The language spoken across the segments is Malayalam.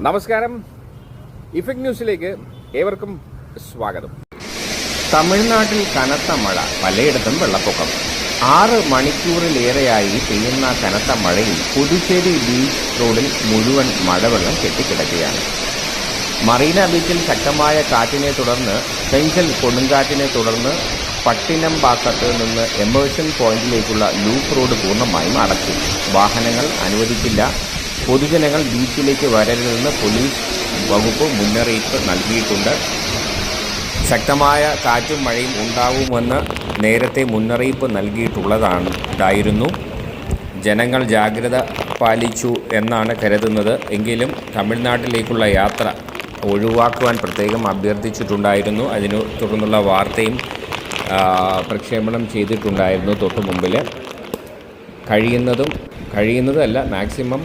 നമസ്കാരം. ഇഫക്ട് ന്യൂസിലേക്ക് ഏവർക്കും സ്വാഗതം. തമിഴ്നാട്ടിൽ കനത്ത മഴ പലയിടത്തും വെള്ളപ്പൊക്കം. ആറ് മണിക്കൂറിലേറെയായി പെയ്യുന്ന കനത്ത മഴയിൽ പുതുച്ചേരി ബീച്ച് റോഡിൽ മുഴുവൻ മഴവെള്ളം കെട്ടിക്കിടക്കുകയാണ്. മറീന ബീച്ചിൽ ശക്തമായ കാറ്റിനെ തുടർന്ന് സെഞ്ചൽ കൊടുങ്കാറ്റിനെ തുടർന്ന് പട്ടിനം പട്ടിനംപാക്കത്ത് നിന്ന് എമേഴ്സൺ പോയിന്റിലേക്കുള്ള ലൂപ്പ് റോഡ് പൂർണമായും അടച്ചു. വാഹനങ്ങൾ അനുവദിക്കില്ല. പൊതുജനങ്ങൾ ബീച്ചിലേക്ക് വരരുതെന്ന് പോലീസ് വകുപ്പ് മുന്നറിയിപ്പ് നൽകിയിട്ടുണ്ട്. ശക്തമായ കാറ്റും മഴയും ഉണ്ടാവുമെന്ന് നേരത്തെ മുന്നറിയിപ്പ് നൽകിയിട്ടുള്ളതാണ് ഉണ്ടായിരുന്നു ജനങ്ങൾ ജാഗ്രത പാലിച്ചു എന്നാണ് കരുതുന്നത്. എങ്കിലും തമിഴ്നാട്ടിലേക്കുള്ള യാത്ര ഒഴിവാക്കുവാൻ പ്രത്യേകം അഭ്യർത്ഥിച്ചിട്ടുണ്ടായിരുന്നു. അതിനു തുടർന്നുള്ള വാർത്തയും പ്രക്ഷേപണം ചെയ്തിട്ടുണ്ടായിരുന്നു തൊട്ടു മുമ്പിൽ കഴിയുന്നതും കഴിയുന്നതല്ല മാക്സിമം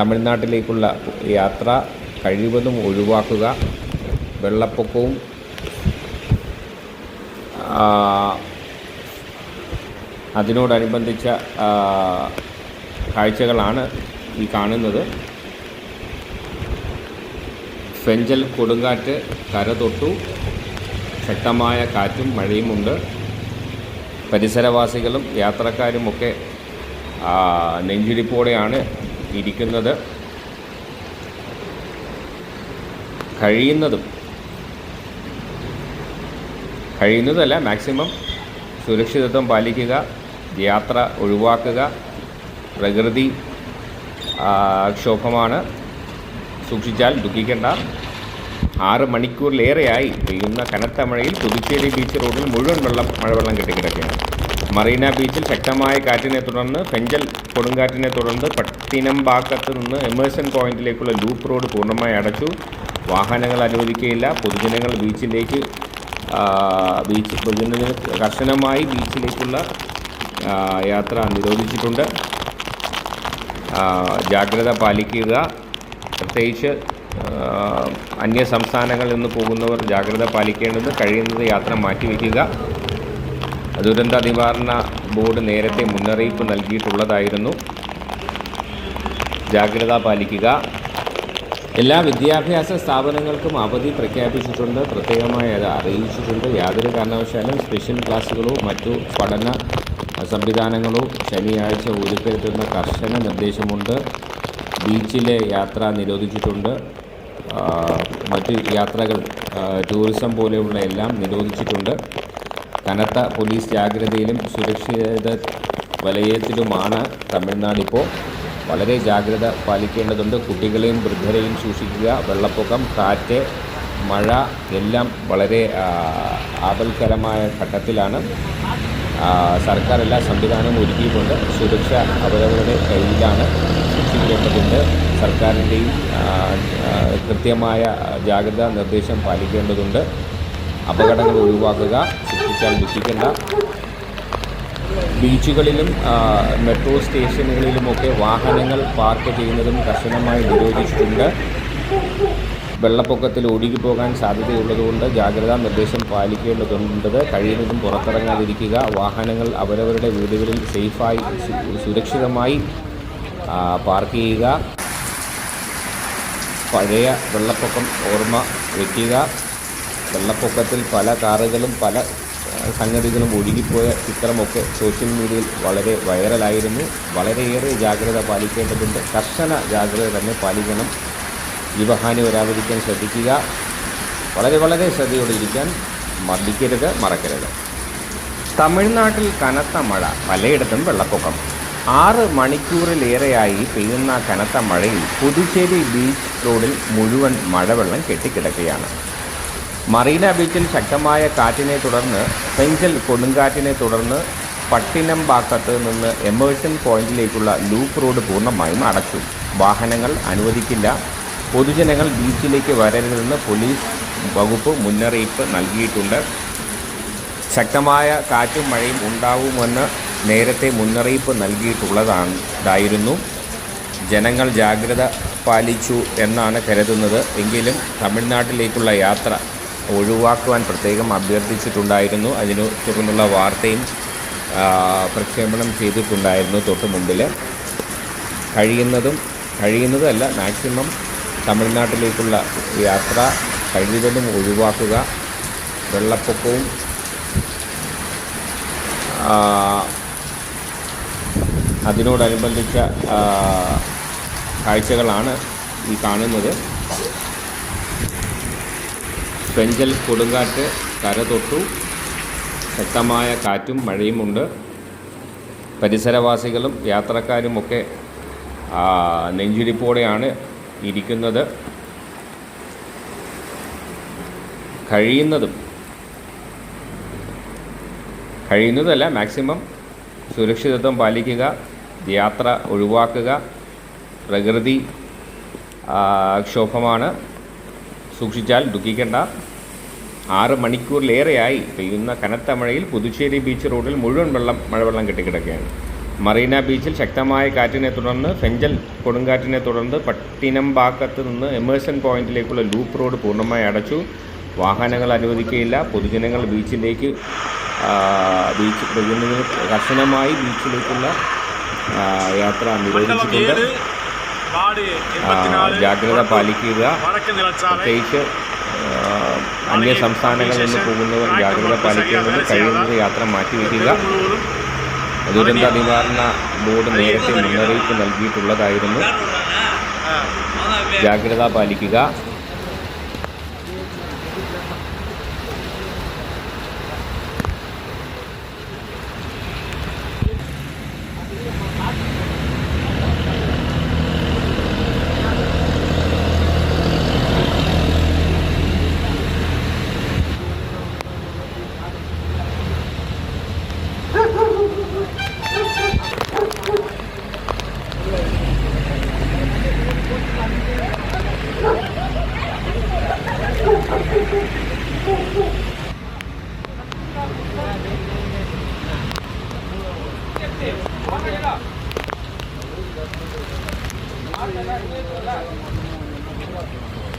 തമിഴ്നാട്ടിലേക്കുള്ള യാത്ര കഴിവതും ഒഴിവാക്കുക. വെള്ളപ്പൊക്കവും അതിനോടനുബന്ധിച്ച കാഴ്ചകളാണ് ഈ കാണുന്നത്. ഫെഞ്ചൽ കൊടുങ്കാറ്റ് കരതൊട്ടു. ശക്തമായ കാറ്റും മഴയുമുണ്ട് പരിസരവാസികളും യാത്രക്കാരുമൊക്കെ നെഞ്ചിരിപ്പോടെയാണ് ഇരിക്കുന്നത്. കഴിയുന്നതും. കഴിയുന്നതല്ല മാക്സിമം സുരക്ഷിതത്വം പാലിക്കുക യാത്ര ഒഴിവാക്കുക പ്രകൃതി ക്ഷോഭമാണ്. സൂക്ഷിച്ചാൽ ദുഃഖിക്കേണ്ട. ആറ് മണിക്കൂറിലേറെയായി പെയ്യുന്ന കനത്ത മഴയിൽ പുതുച്ചേരി ബീച്ച് റോഡിൽ മുഴുവൻ വെള്ളം മഴവെള്ളം കെട്ടിക്കിടക്കുകയാണ് മറീന ബീച്ചിൽ ശക്തമായ കാറ്റിനെ തുടർന്ന് പെഞ്ചൽ കൊടുങ്കാറ്റിനെ തുടർന്ന് പട്ടിനംപാക്കത്ത് നിന്ന് എമേഴ്സൺ പോയിന്റിലേക്കുള്ള ലൂപ്പ് റോഡ് പൂർണമായി അടച്ചു. വാഹനങ്ങൾ അനുവദിക്കുകയില്ല. പൊതുജനങ്ങൾ ബീച്ചിലേക്ക് ബീച്ച് പൊതുജനങ്ങൾ കർശനമായി ബീച്ചിലേക്കുള്ള യാത്ര നിരോധിച്ചിട്ടുണ്ട്. ജാഗ്രത പാലിക്കുക. പ്രത്യേകിച്ച് അന്യ സംസ്ഥാനങ്ങളിൽ നിന്ന് പോകുന്നവർ ജാഗ്രത പാലിക്കേണ്ടത് കഴിയുന്നത് യാത്ര മാറ്റിവെക്കുക. ദുരന്ത നിവാരണ ബോർഡ് നേരത്തെ മുന്നറിയിപ്പ് നൽകിയിട്ടുള്ളതായിരുന്നു. ജാഗ്രത പാലിക്കുക. എല്ലാ വിദ്യാഭ്യാസ സ്ഥാപനങ്ങൾക്കും അവധി പ്രഖ്യാപിച്ചിട്ടുണ്ട്. പ്രത്യേകമായി അത് അറിയിച്ചിട്ടുണ്ട്. യാതൊരു കാരണവശാലും സ്പെഷ്യൽ ക്ലാസ്സുകളോ മറ്റു പഠന സംവിധാനങ്ങളോ ശനിയാഴ്ച ഒരുക്കരുതെന്ന കർശന നിർദ്ദേശമുണ്ട്. ബീച്ചിലെ യാത്ര നിരോധിച്ചിട്ടുണ്ട്. മറ്റ് യാത്രകൾ ടൂറിസം പോലെയുള്ള എല്ലാം നിരോധിച്ചിട്ടുണ്ട്. കനത്ത പോലീസ് ജാഗ്രതയിലും സുരക്ഷിത വലയത്തിലുമാണ് തമിഴ്നാടിപ്പോൾ വളരെ ജാഗ്രത പാലിക്കേണ്ടതുണ്ട്. കുട്ടികളെയും വൃദ്ധരെയും സൂക്ഷിക്കുക. വെള്ളപ്പൊക്കം കാറ്റ് മഴ എല്ലാം വളരെ ആപൽക്കരമായ ഘട്ടത്തിലാണ്. സർക്കാർ എല്ലാ സംവിധാനവും ഒരുക്കിയിട്ടുണ്ട്. സുരക്ഷ അവരവരുടെ കയ്യിലാണ് സൂക്ഷിക്കേണ്ടതുണ്ട്. സർക്കാരിന്റെയും കൃത്യമായ ജാഗ്രതാ നിർദ്ദേശം പാലിക്കേണ്ടതുണ്ട്. അപകടങ്ങൾ ഒഴിവാക്കുക സൂക്ഷിച്ചാൽ ദുഃഖിക്കേണ്ട ബീച്ചുകളിലും മെട്രോ സ്റ്റേഷനുകളിലുമൊക്കെ വാഹനങ്ങൾ പാർക്ക് ചെയ്യുന്നതും കർശനമായി നിരോധിച്ചിട്ടുണ്ട്. വെള്ളപ്പൊക്കത്തിൽ ഒഴുകിപ്പോകാൻ സാധ്യതയുള്ളതുകൊണ്ട് ജാഗ്രതാ നിർദ്ദേശം പാലിക്കേണ്ടതുണ്ട്. കഴിയുന്നതും പുറത്തിറങ്ങാതിരിക്കുക. വാഹനങ്ങൾ അവരവരുടെ വീടുകളിൽ സേഫായി സുരക്ഷിതമായി പാർക്ക് ചെയ്യുക. പഴയ വെള്ളപ്പൊക്കം ഓർമ്മ വയ്ക്കുക വെള്ളപ്പൊക്കത്തിൽ പല കാറുകളും പല സംഗതികളും ഒഴുകിപ്പോയ ചിത്രമൊക്കെ സോഷ്യൽ മീഡിയയിൽ വളരെ വൈറലായിരുന്നു. വളരെയേറെ ജാഗ്രത പാലിക്കേണ്ടതുണ്ട്. കർശന ജാഗ്രത തന്നെ പാലിക്കണം. ജീവഹാനി വരാതിരിക്കാൻ ശ്രദ്ധിക്കുക. വളരെ വളരെ ശ്രദ്ധയോടെ ഇരിക്കാൻ മർദ്ദിക്കരുത് മറക്കരുത്. തമിഴ്നാട്ടിൽ കനത്ത മഴ പലയിടത്തും വെള്ളപ്പൊക്കം. ആറ് മണിക്കൂറിലേറെയായി പെയ്യുന്ന കനത്ത മഴയിൽ പുതുച്ചേരി ബീച്ച് റോഡിൽ മുഴുവൻ മഴവെള്ളം കെട്ടിക്കിടക്കുകയാണ്. മറീന ബീച്ചിൽ ശക്തമായ കാറ്റിനെ തുടർന്ന് സെഞ്ചൽ കൊടുങ്കാറ്റിനെ തുടർന്ന് പട്ടിനംപാക്കത്ത് നിന്ന് എമേഴ്സൺ പോയിന്റിലേക്കുള്ള ലൂപ്പ് റോഡ് പൂർണമായും അടച്ചു. വാഹനങ്ങൾ അനുവദിക്കില്ല. പൊതുജനങ്ങൾ ബീച്ചിലേക്ക് വരരുതെന്ന് പോലീസ് വകുപ്പ് മുന്നറിയിപ്പ് നൽകിയിട്ടുണ്ട്. ശക്തമായ കാറ്റും മഴയും ഉണ്ടാവുമെന്ന് നേരത്തെ മുന്നറിയിപ്പ് നൽകിയിട്ടുള്ളതാണ് ഇതായിരുന്നു ജനങ്ങൾ ജാഗ്രത പാലിച്ചു എന്നാണ് കരുതുന്നത്. എങ്കിലും തമിഴ്നാട്ടിലേക്കുള്ള യാത്ര ഒഴിവാക്കുവാൻ പ്രത്യേകം അഭ്യർത്ഥിച്ചിട്ടുണ്ടായിരുന്നു. അതിനു തുടർന്നുള്ള വാർത്തയും പ്രക്ഷേപണം ചെയ്തിട്ടുണ്ടായിരുന്നു തൊട്ട് മുമ്പിൽ കഴിയുന്നതും കഴിയുന്നതല്ല മാക്സിമം തമിഴ്നാട്ടിലേക്കുള്ള യാത്ര കഴിവതും ഒഴിവാക്കുക. വെള്ളപ്പൊക്കവും അതിനോടനുബന്ധിച്ച കാഴ്ചകളാണ് ഈ കാണുന്നത്. പെഞ്ചൽ കൊടുങ്കാറ്റ് കരതൊട്ടു. ശക്തമായ കാറ്റും മഴയുമുണ്ട് പരിസരവാസികളും യാത്രക്കാരുമൊക്കെ നെഞ്ചുരിപ്പോടെയാണ് ഇരിക്കുന്നത്. കഴിയുന്നതും കഴിയുന്നതല്ല മാക്സിമം സുരക്ഷിതത്വം പാലിക്കുക യാത്ര ഒഴിവാക്കുക. പ്രകൃതി ക്ഷോഭമാണ്. സൂക്ഷിച്ചാൽ ദുഃഖിക്കേണ്ട. ആറ് മണിക്കൂറിലേറെയായി പെയ്യുന്ന കനത്ത മഴയിൽ പുതുച്ചേരി ബീച്ച് റോഡിൽ മുഴുവൻ വെള്ളം മഴവെള്ളം കെട്ടിക്കിടക്കുകയാണ്. മറീന ബീച്ചിൽ ശക്തമായ കാറ്റിനെ തുടർന്ന് ഫെഞ്ചൽ കൊടുങ്കാറ്റിനെ തുടർന്ന് പട്ടിനംബാക്കത്ത് നിന്ന് എമേഴ്സൺ പോയിന്റിലേക്കുള്ള ലൂപ്പ് റോഡ് പൂർണമായി അടച്ചു. വാഹനങ്ങൾ അനുവദിക്കുകയില്ല. പൊതുജനങ്ങൾ ബീച്ചിലേക്ക് ബീച്ച് പൊതുജനങ്ങൾ കർശനമായി ബീച്ചിലേക്കുള്ള യാത്ര നിരോധിച്ചിട്ടുണ്ട്. ജാഗ്രത പാലിക്കുക പ്രത്യേകിച്ച് അന്യ സംസ്ഥാനങ്ങളിൽ നിന്ന് പോകുന്നവർ ജാഗ്രത പാലിക്കേണ്ടത് കഴിയുന്നത് യാത്ര മാറ്റിവെക്കുക ദുരന്ത നിവാരണ ബോർഡ് നേരത്തെ മുന്നറിയിപ്പ് നൽകിയിട്ടുള്ളതായിരുന്നു ജാഗ്രത പാലിക്കുക Thank you.